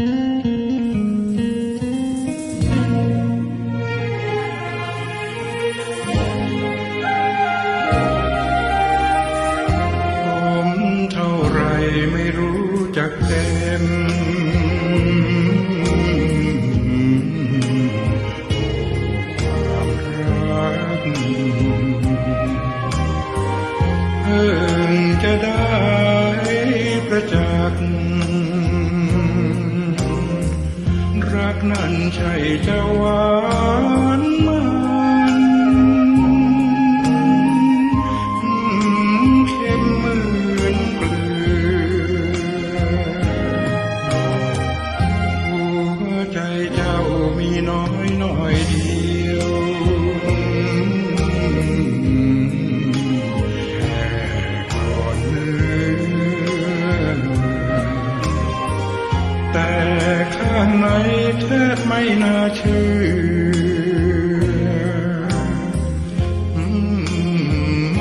ผมเท่าไรไม่รู้จักเต็มเพิ่งจะได้ประจักษ์ ใช่จะหวานมันเข้มเหมือนเกลือหัวใจเจ้ามีน้อยน้อยดี แทบไม่น่าเชื่ออืม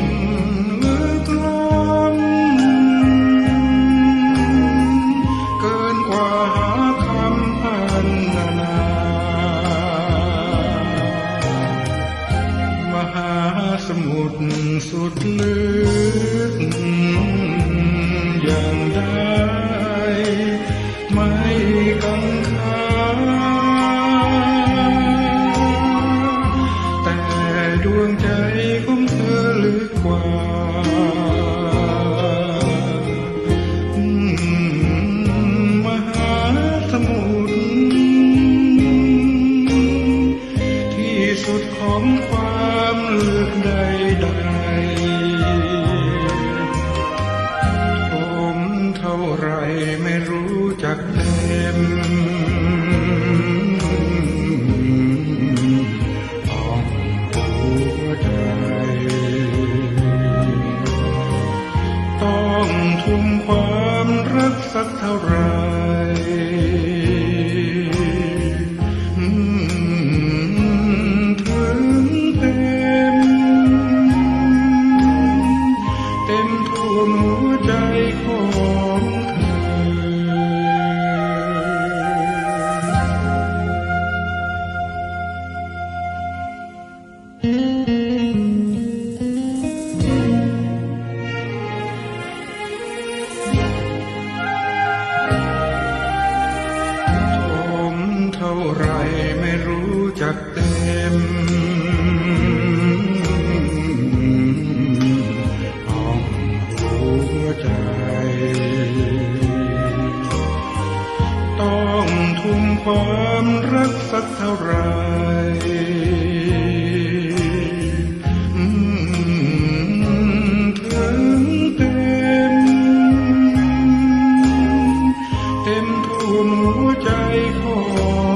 ลึกล้ำเกินกว่าหาคำพันนานา มหาสมุทรสุดลึกอย่างได้ไม่กัง ของเธอลึกกว่ามหาสมุทรที่สุดของความเลึกใดๆผมเท่าไรไม่รู้จักเต็มุมความรักสักเท่าไรอืมถึงเต็มเต็มท่วมหัวใจของ เท่าไรไม่รู้จักเต็มห้องหัวใจ ต้องทุ่มความรักสักเท่าไรใจขอ